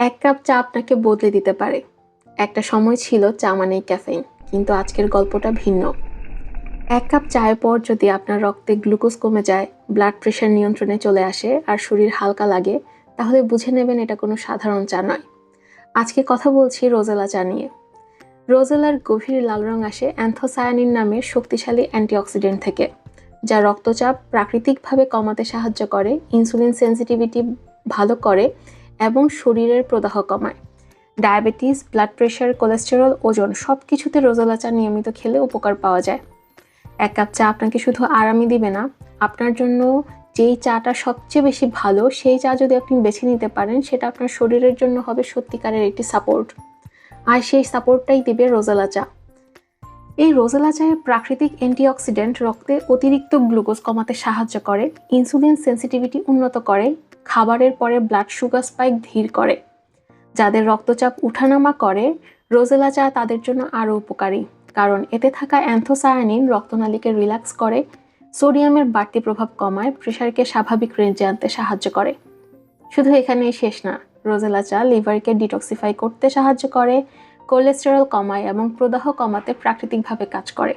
এক কাপ চা আপনাকে বদলে দিতে পারে। একটা সময় ছিল চা মানেই ক্যাফেইন, কিন্তু আজকের গল্পটা ভিন্ন। এক কাপ চায়ের পর যদি আপনার রক্তে গ্লুকোজ কমে যায়, ব্লাড প্রেশার নিয়ন্ত্রণে চলে আসে আর শরীর হালকা লাগে, তাহলে বুঝে নেবেন এটা কোনো সাধারণ চা নয়। আজকে কথা বলছি রোজেলা চা নিয়ে। রোজেলার গভীর লাল রং আসে অ্যান্থোসায়ানিন নামের শক্তিশালী অ্যান্টিঅক্সিডেন্ট থেকে, যা রক্তচাপ প্রাকৃতিকভাবে কমাতে সাহায্য করে, ইনসুলিন সেন্সিটিভিটি ভালো করে এবং শরীরের প্রদাহ কমায়। ডায়াবেটিস ব্লাড প্রেশার কোলেস্টেরল ওজন সব কিছুতে রোজেলা চা নিয়মিত খেলে উপকার পাওয়া যায়। এক কাপ চা আপনাকে শুধু আরামই দিবে না, আপনার জন্য যেই চাটা সবচেয়ে বেশি ভালো, সেই চা যদি আপনি বেছে নিতে পারেন, সেটা আপনার শরীরের জন্য হবে সত্যিকারের একটি সাপোর্ট আর সেই সাপোর্টটাই দিবে রোজালা চা এই রোজালা চায়ের প্রাকৃতিক অ্যান্টিঅক্সিডেন্ট রক্তে অতিরিক্ত গ্লুকোজ কমাতে সাহায্য করে ইনসুলিন সেন্সিটিভিটি উন্নত করে খাবারের পরে ব্লাড সুগার স্পাইক ধীর করে। যাদের রক্তচাপ উঠানামা করে, রোজেলা চা তাদের জন্য আরও উপকারী, কারণ এতে থাকা অ্যান্থোসায়ানিন রক্তনালীকে রিল্যাক্স করে, সোডিয়ামের বাড়তি প্রভাব কমায়, প্রেশারকে স্বাভাবিক রেঞ্জে আনতে সাহায্য করে। শুধু এখানেই শেষ না, রোজেলা চা লিভারকে ডিটক্সিফাই করতে সাহায্য করে কোলেস্টেরল কমায় এবং প্রদাহ কমাতে প্রাকৃতিকভাবে কাজ করে।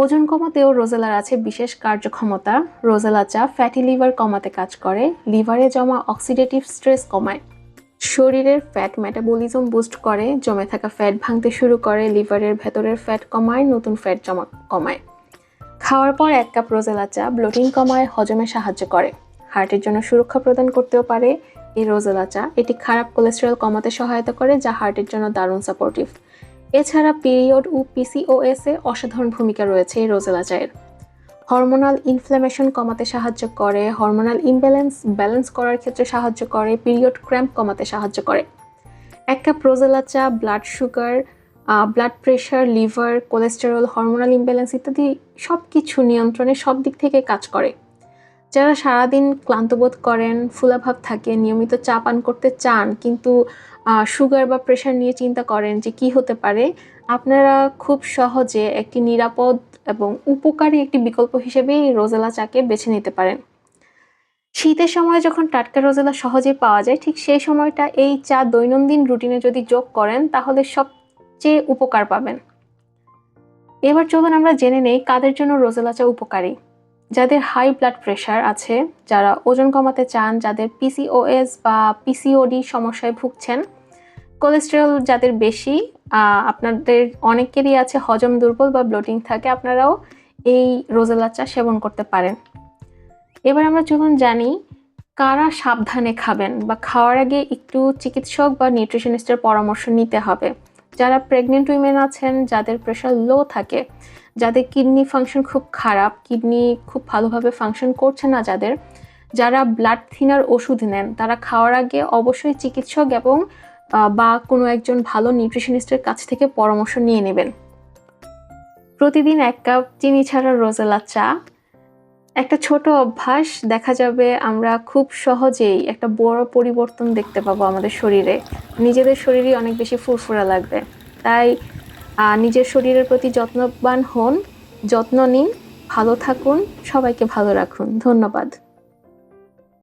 ওজন কমাতেও রোজেলার আছে বিশেষ কার্যক্ষমতা। রোজেলা চা ফ্যাটি লিভার কমাতে কাজ করে লিভারে জমা অক্সিডেটিভ স্ট্রেস কমায়। শরীরের ফ্যাট মেটাবলিজম বুস্ট করে, জমে থাকা ফ্যাট ভাঙতে শুরু করে লিভারের ভেতরের ফ্যাট কমায়, নতুন ফ্যাট জমা কমায়। খাওয়ার পর এক কাপ রোজেলা চা ব্লোটিং কমায়, হজমে সাহায্য করে। হার্টের জন্য সুরক্ষা প্রদান করতেও পারে। এই রোজেলা চা, এটি খারাপ কোলেস্টেরল কমাতে সহায়তা করে, যা হার্টের জন্য দারুণ সাপোর্টিভ এছাড়া পিরিয়ড ও পিসিওএস এ অসাধারণ ভূমিকা রয়েছে রোজেলা চায়ের। হরমোনাল ইনফ্লামেশন কমাতে সাহায্য করে, হরমোনাল ইমব্যালেন্স ব্যালেন্স করার ক্ষেত্রে সাহায্য করে, পিরিয়ড ক্র্যাম্প কমাতে সাহায্য করে। এক কাপ রোজেলা চা blood sugar blood pressure liver cholesterol hormonal imbalance ইত্যাদি সব কিছু নিয়ন্ত্রণে সব দিক থেকে কাজ করে। যারা সারাদিন ক্লান্ত বোধ করেন, ফুলাভাব থাকে নিয়মিত চা পান করতে চান, কিন্তু সুগার বা প্রেশার নিয়ে চিন্তা করেন যে কি হতে পারে, আপনারা খুব সহজে একটি নিরাপদ এবং উপকারী একটি বিকল্প হিসেবে রোজেলা চাকে বেছে নিতে পারেন। শীতের সময় যখন টাটকা রোজেলা সহজে পাওয়া যায়, ঠিক সেই সময়টা এই চা দৈনন্দিন রুটিনে যদি যোগ করেন, তাহলে সবচেয়ে উপকার পাবেন। এবার চলুন আমরা জেনে নেই কাদের জন্য রোজেলা চা উপকারী। যাদের হাই ব্লাড প্রেশার আছে, যারা ওজন কমাতে চান, যাদের পিসিওএস বা পিসিওডি সমস্যায় ভুগছেন কোলেস্টেরল যাদের বেশি আপনাদের অনেকেরই আছে হজম দুর্বল বা ব্লোটিং থাকে, আপনারাও এই রোজেলা চা সেবন করতে পারেন। এবার আমরা যখন জানি কারা সাবধানে খাবেন বা খাওয়ার আগে একটু চিকিৎসক বা নিউট্রিশনিস্টের পরামর্শ নিতে হবে। যারা প্রেগনেন্ট উইমেন আছেন, যাদের প্রেশার লো থাকে, যাদের কিডনি ফাংশন খুব খারাপ কিডনি খুব ভালোভাবে ফাংশন করছে না যাদের, যারা ব্লাড থিনার ওষুধ নেন, তারা খাওয়ার আগে অবশ্যই চিকিৎসক এবং বা কোনো একজন ভালো নিউট্রিশনিস্টের কাছ থেকে পরামর্শ নিয়ে নেবেন। প্রতিদিন এক কাপ চিনি ছাড়া রোজেলা চা একটা ছোট অভ্যাস, দেখা যাবে আমরা খুব সহজেই একটা বড় পরিবর্তন দেখতে পাবো আমাদের শরীরে। নিজেদের শরীরই অনেক বেশি ফুরফুরা লাগবে। তাই নিজের শরীরের প্রতি যত্নবান হন, যত্ন নিন, ভালো থাকুন, সবাইকে ভালো রাখুন। ধন্যবাদ।